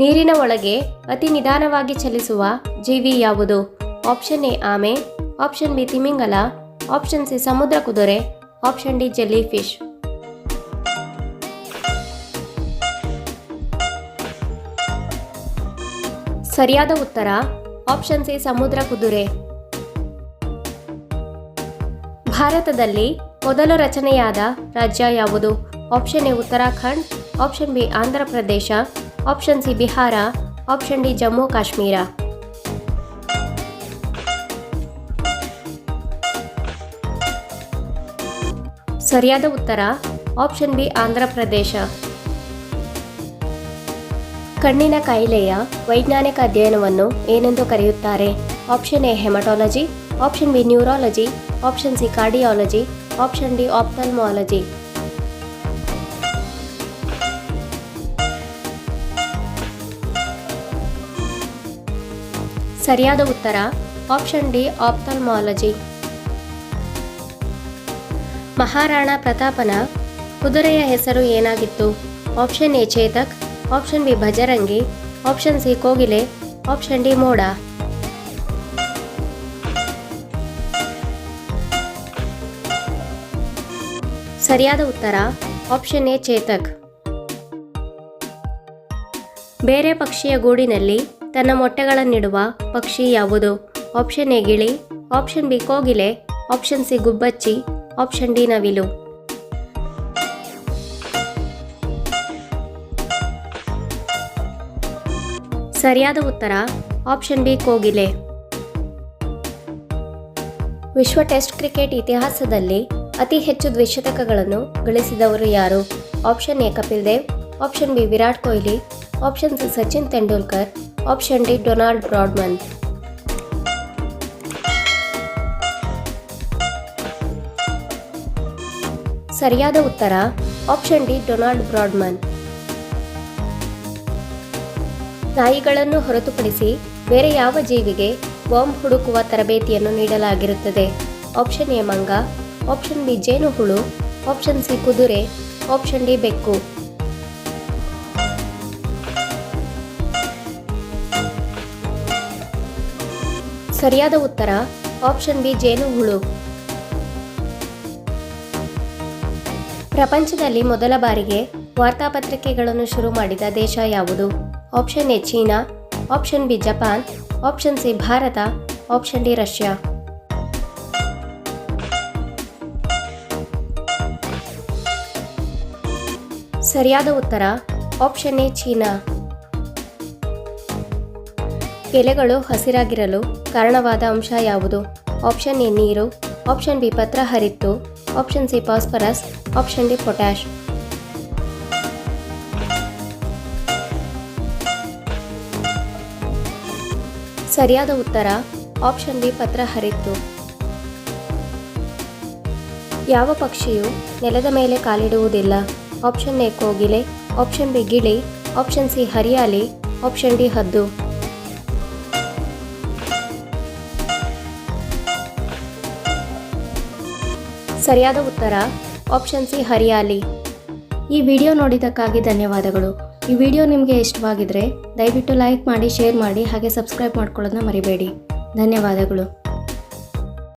ನೀರಿನ ಒಳಗೆ ಅತಿ ನಿಧಾನವಾಗಿ ಚಲಿಸುವ ಜೀವಿ ಯಾವುದು? ಆಪ್ಷನ್ ಎ ಆಮೆ, ಆಪ್ಷನ್ ಬಿ ತಿಮಿಂಗಲ, ಆಪ್ಷನ್ ಸಿ ಸಮುದ್ರ ಕುದುರೆ, ಆಪ್ಷನ್ ಡಿ ಜೆಲ್ಲಿ ಫಿಶ್. ಸರಿಯಾದ ಉತ್ತರ, ಆಪ್ಷನ್ ಸಿ ಸಮುದ್ರ ಕುದುರೆ. ಭಾರತದಲ್ಲಿ ಮೊದಲು ರಚನೆಯಾದ ರಾಜ್ಯ ಯಾವುದು? Option A Uttarakhand, option B Andhra Pradesh option C Bihar option D Jammu Kashmir ಸರಿಯಾದ ಉತ್ತರ. ಆಪ್ಷನ್ ಬಿ ಆಂಧ್ರ ಪ್ರದೇಶ ಕಣ್ಣಿನ ಕಾಯಿಲೆಯ ವೈಜ್ಞಾನಿಕ ಅಧ್ಯಯನವನ್ನು ಏನೆಂದು ಕರೆಯುತ್ತಾರೆ? Option A haematology option B neurology option C cardiology option D ophthalmology ಸರಿಯಾದ ಉತ್ತರ, ಆಪ್ಷನ್ ಡಿ ಆಪ್ಥಲ್ಮಾಲಜಿ ಮಹಾರಾಣಾ ಪ್ರತಾಪನ ಕುದುರೆಯ ಹೆಸರು ಏನಾಗಿತ್ತು? Option A Chetak option B, Bajrangi, option C, ಕೋಗಿಲೆ, ಆಪ್ಷನ್ ಡಿ, ಮೋಡ. ಸರಿಯಾದ ಉತ್ತರ, ಆಪ್ಷನ್ ಎ ಚೇತಕ್ ಬೇರೆ ಪಕ್ಷಿಯ ಗೂಡಿನಲ್ಲಿ ತನ್ನ ಮೊಟ್ಟೆಗಳನ್ನಿಡುವ ಪಕ್ಷಿ ಯಾವುದು? ಆಪ್ಷನ್ ಎ ಗಿಳಿ, ಆಪ್ಷನ್ ಬಿ ಕೋಗಿಲೆ, ಆಪ್ಷನ್ ಸಿ ಗುಬ್ಬಚ್ಚಿ, ಆಪ್ಷನ್ ಡಿ ನವಿಲು. ಸರಿಯಾದ ಉತ್ತರ, ಆಪ್ಷನ್ ಬಿ ಕೋಗಿಲೆ. ವಿಶ್ವ ಟೆಸ್ಟ್ ಕ್ರಿಕೆಟ್ ಇತಿಹಾಸದಲ್ಲಿ ಅತಿ ಹೆಚ್ಚು ದ್ವಿಶತಕಗಳನ್ನು ಗಳಿಸಿದವರು ಯಾರು? Option A Kapil Dev, option B Virat Kohli, option C Sachin Tendulkar option D Donald Bradman ಸರಿಯಾದ ಉತ್ತರ ಆಪ್ಷನ್ ಡಿ ಡೊನಾಲ್ಡ್ ಬ್ರಾಡ್ಮನ್ ನಾಯಿಗಳನ್ನು ಹೊರತುಪಡಿಸಿ ಬೇರೆ ಯಾವ ಜೀವಿಗೆ ಬಾಂಬ್ ಹುಡುಕುವ ತರಬೇತಿಯನ್ನು ನೀಡಲಾಗಿರುತ್ತದೆ. ಆಪ್ಷನ್ ಎ ಮಂಗ. ಆಪ್ಷನ್ ಬಿ ಜೇನುಹುಳು. ಆಪ್ಷನ್ ಸಿ ಕುದುರೆ. ಆಪ್ಷನ್ ಡಿ ಬೆಕ್ಕು. ಸರಿಯಾದ ಉತ್ತರ, ಆಪ್ಷನ್ ಬಿ ಜೇನುಹುಳು ಪ್ರಪಂಚದಲ್ಲಿ ಮೊದಲ ಬಾರಿಗೆ ವಾರ್ತಾಪತ್ರಿಕೆಗಳನ್ನು ಶುರು ಮಾಡಿದ ದೇಶ ಯಾವುದು? Option A China, option B Japan, option C Bharat, option D Russia. ಸರಿಯಾದ ಉತ್ತರ, ಆಪ್ಷನ್ ಎ ಚೀನಾ. ಎಲೆಗಳು ಹಸಿರಾಗಿರಲು ಕಾರಣವಾದ ಅಂಶ ಯಾವುದು? ಆಪ್ಷನ್ ಎ ನೀರು, ಆಪ್ಷನ್ ಬಿ ಪತ್ರ ಹರಿತ್ತು, option C phosphorus, option D potash ಸರಿಯಾದ ಉತ್ತರ, ಆಪ್ಷನ್ ಬಿ ಪತ್ರ ಹರಿತ್ತು. ಯಾವ ಪಕ್ಷಿಯು ನೆಲದ ಮೇಲೆ ಕಾಲಿಡುವುದಿಲ್ಲ? ಆಪ್ಷನ್ ಎ ಕೋಗಿಲೆ, ಆಪ್ಷನ್ ಬಿ ಗಿಳಿ, ಆಪ್ಷನ್ ಸಿ ಹರಿಯಾಲಿ ಆಪ್ಷನ್ ಡಿ ಹದ್ದು. ಸರಿಯಾದ ಉತ್ತರ ಆಪ್ಷನ್ ಸಿ ಹರಿಯಾಲಿ. ಈ ವಿಡಿಯೋ ನೋಡಿದ್ದಕ್ಕಾಗಿ ಧನ್ಯವಾದಗಳು. ಈ ವಿಡಿಯೋ ನಿಮಗೆ ಇಷ್ಟವಾಗಿದ್ರೆ ದಯವಿಟ್ಟು ಲೈಕ್ ಮಾಡಿ ಶೇರ್ ಮಾಡಿ, ಹಾಗೆ ಸಬ್ಸ್ಕ್ರೈಬ್ ಮಾಡ್ಕೊಳ್ಳೋದನ್ನ ಮರಿಬೇಡಿ. ಧನ್ಯವಾದಗಳು.